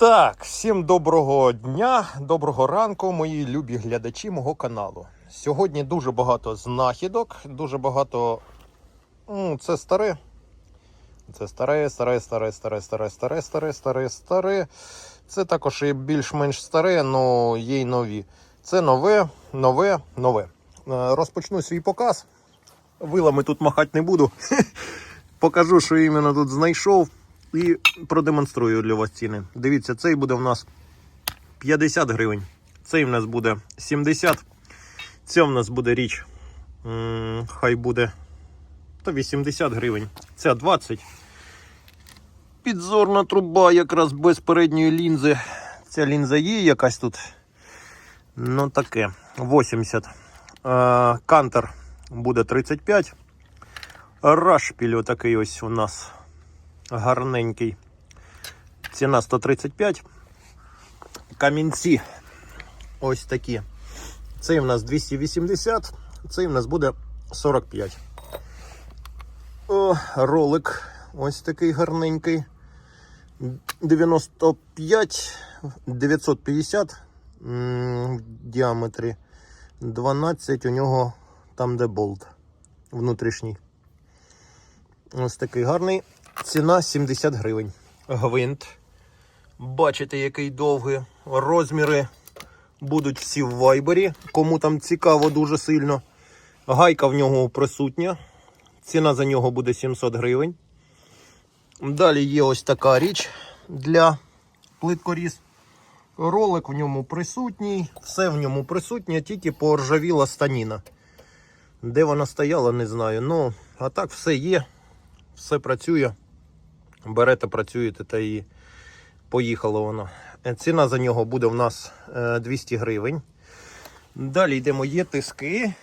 Так, всім доброго дня, доброго ранку, мої любі глядачі мого каналу. Сьогодні дуже багато знахідок, дуже багато. Це старе. Це старе, старе, старе, старе, старе, старе, старе, старе, старе. Це також і більш-менш старе, але є й нові. Це нове, нове, нове. Е, Розпочну свій показ. Вилами тут махати не буду. Покажу, що іменно тут знайшов. І продемонструю для вас ціни. Дивіться, цей буде в нас 50 гривень. Цей в нас буде 70. Це в нас буде річ. Хай буде та 80 гривень. Ця 20. Підзорна труба якраз без передньої лінзи. Ця лінза є якась тут. Ну таке. 80. Е, Кантер буде 35. Рашпіль отакий ось у нас гарненький. Ціна 135. Камінці ось такі. Цей в нас 280, цей в нас буде 45. О, ролик ось такий гарненький. 95, 950 в діаметрі. 12 у нього там, де болт внутрішній. Ось такий гарний. Ціна 70 гривень. Гвинт. Бачите, який довгий. Розміри будуть всі в вайбері. Кому там цікаво дуже сильно. Гайка в нього присутня. Ціна за нього буде 700 гривень. Далі є ось така річ для плиткоріз. Ролик в ньому присутній, все в ньому присутнє, тільки поржавіла станіна. Де вона стояла, не знаю. Ну, а так все є, все працює. Берете, працюєте та і поїхало воно. Е, Ціна за нього буде в нас е, 200 гривень. Далі йдемо, є тиски.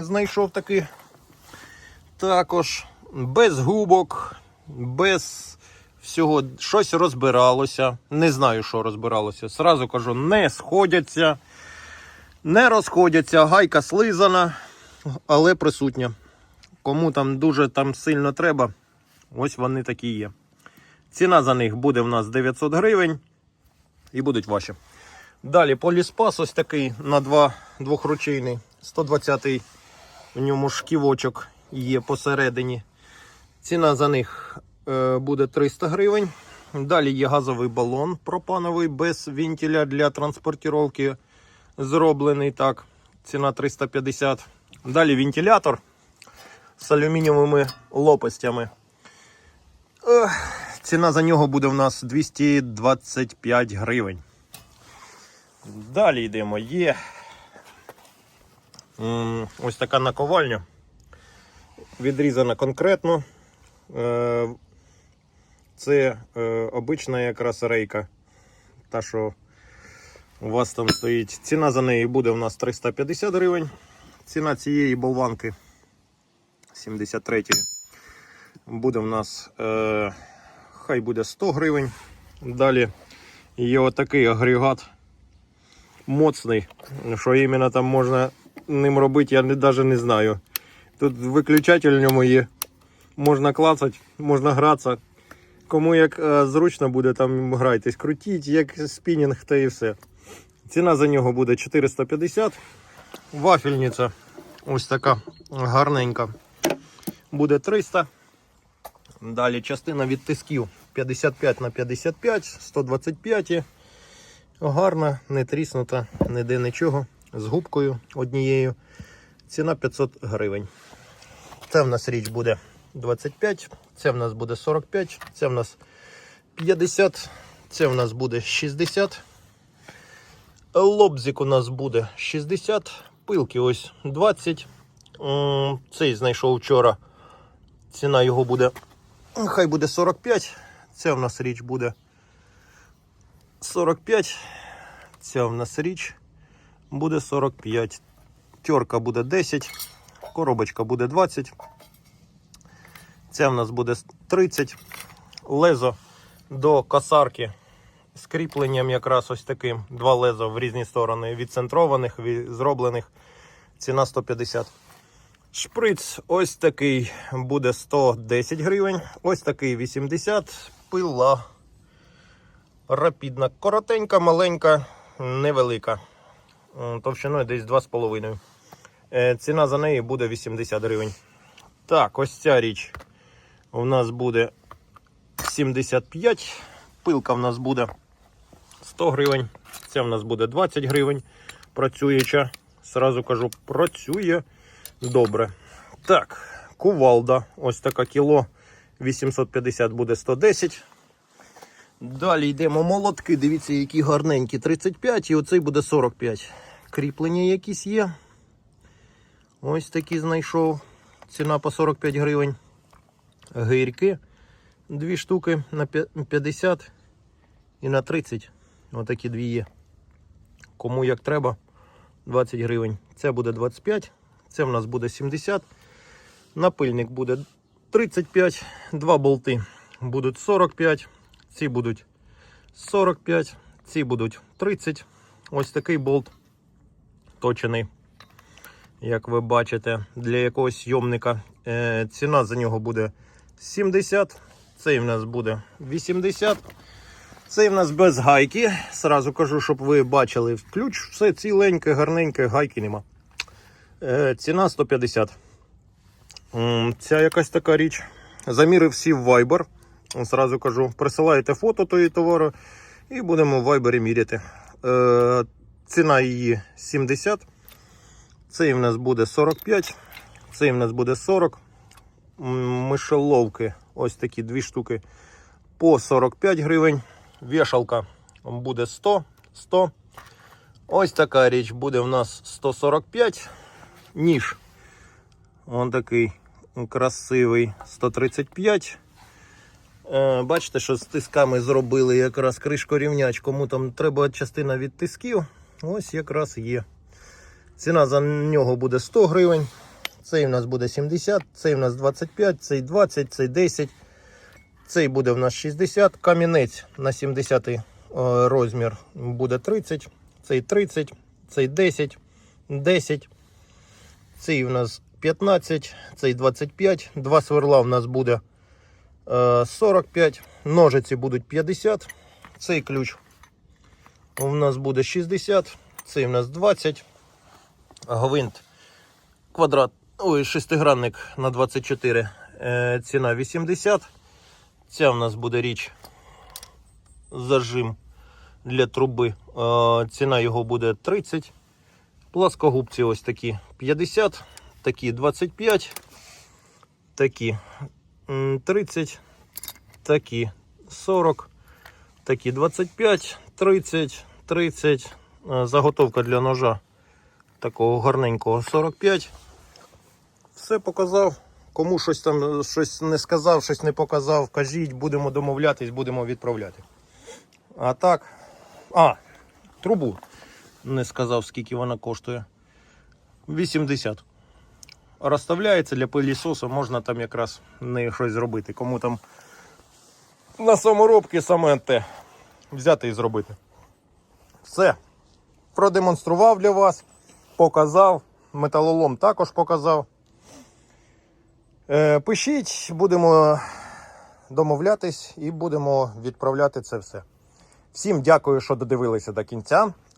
Знайшов таки також без губок, без всього щось розбиралося. Не знаю, що розбиралося. Сразу кажу, не сходяться, не розходяться, гайка слизана, але присутня. Кому там дуже там сильно треба, ось вони такі є. Ціна за них буде в нас 900 гривень і будуть ваші. Далі поліспас ось такий на два двохручейний, 120-й в ньому шківочок є посередині. Ціна за них е, буде 300 гривень. Далі є газовий балон пропановий без вентиля для транспортировки. Зроблений так. Ціна 350. Далі вентилятор з алюмінієвими лопастями. Ех, Ціна за нього буде в нас 225 гривень. Далі йдемо. Є ось така наковальня. Відрізана конкретно. Е, Це е, обична якраз рейка. Та, що у вас там стоїть. Ціна за неї буде у нас 350 гривень. Ціна цієї болванки 73 буде в нас. Хай буде 100 гривень. Далі є отакий агрегат моцний. Що іменно там можна ним робити, я навіть не знаю. Тут виключатель в ньому є. Можна клацати, можна гратися. Кому як е, зручно буде, там грайтесь, крутіть, як спінінг та і все. Ціна за нього буде 450. Вафельниця ось така гарненька. Буде 300. Далі частина від тисків 55 на 55, 125. Гарна, не тріснута, ніде нічого. З губкою однією. Ціна 500 гривень. Це в нас річ буде 25, це в нас буде 45, це в нас 50, це в нас буде 60. Лобзик у нас буде 60, пилки ось 20. Цей знайшов вчора. Ціна його буде, хай буде 45. Це в нас річ буде 45. Ця в нас річ буде 45. Терка буде 10, коробочка буде 20. Ця в нас буде 30. Лезо до косарки з кріпленням якраз ось таким. Два леза в різні сторони, відцентрованих, зроблених. Ціна 150. Шприц ось такий буде 110 гривень. Ось такий 80. Пила Рапідна. Коротенька, маленька, невелика. Товщиною десь 2,5. Е, Ціна за неї буде 80 гривень. Так, ось ця річ у нас буде 75. Пилка в нас буде 100 гривень. Ця в нас буде 20 гривень. Працююча. Сразу кажу, працює добре. Так, кувалда. Ось така кіло. 850 буде 110. Далі йдемо молотки. Дивіться, які гарненькі. 35 і оцей буде 45. Кріплення якісь є. Ось такі знайшов. Ціна по 45 гривень. Гирьки. Дві штуки на 50 і на 30. Отакі дві є. Кому як треба. 20 гривень. Це буде 25. Це в нас буде 70. Напильник буде 35. Два болти будуть 45. Ці будуть 45. Ці будуть 30. Ось такий болт точений. Як ви бачите, для якогось йомника. Е, ціна за нього буде 70. Цей в нас буде 80. Цей в нас без гайки. Сразу кажу, щоб ви бачили ключ. Все ціленьке, гарненьке, гайки нема. Е, ціна 150. Ця якась така річ. Заміри всі в Viber. Сразу кажу, присилаєте фото тої товару і будемо в Viber міряти. Е, ціна її 70. Цей в нас буде 45. Цей в нас буде 40. Мишеловки, ось такі дві штуки по 45 гривень. Вішалка буде 100, 100. Ось така річ буде в нас 145. Ніж. Он такий красивий 135. Е, бачите, що з тисками зробили якраз кришку рівняч. Кому там треба частина від тисків, ось якраз є. Ціна за нього буде 100 гривень. Цей у нас буде 70, цей у нас 25, цей 20, цей 10. Цей буде в нас 60. Камінець на 70 е, розмір буде 30, цей 30, цей 10, 10. Цей у нас 15, цей 25. Два сверла в нас буде е, 45. Ножиці будуть 50. Цей ключ у нас буде 60. Цей у нас 20. Гвинт квадрат. Ой, шестигранник на 24. Е, ціна 80. Ця в нас буде річ зажим для труби. Е, ціна його буде 30. Пласкогубці ось такі 50, такі 25, такі 30, такі 40, такі 25, 30, 30. Е, Заготовка для ножа такого гарненького 45. Все показав. Кому щось там е, щось не сказав, щось не показав, кажіть, будемо домовлятись, будемо відправляти. А так. А, трубу. Не сказав, скільки вона коштує. 80. Розставляється для пилісосу, можна там якраз не щось зробити. Кому там на саморобки саме те взяти і зробити. Все. Продемонстрував для вас, показав. Металолом також показав. Е, Пишіть, будемо домовлятись і будемо відправляти це все. Всім дякую, що додивилися до кінця.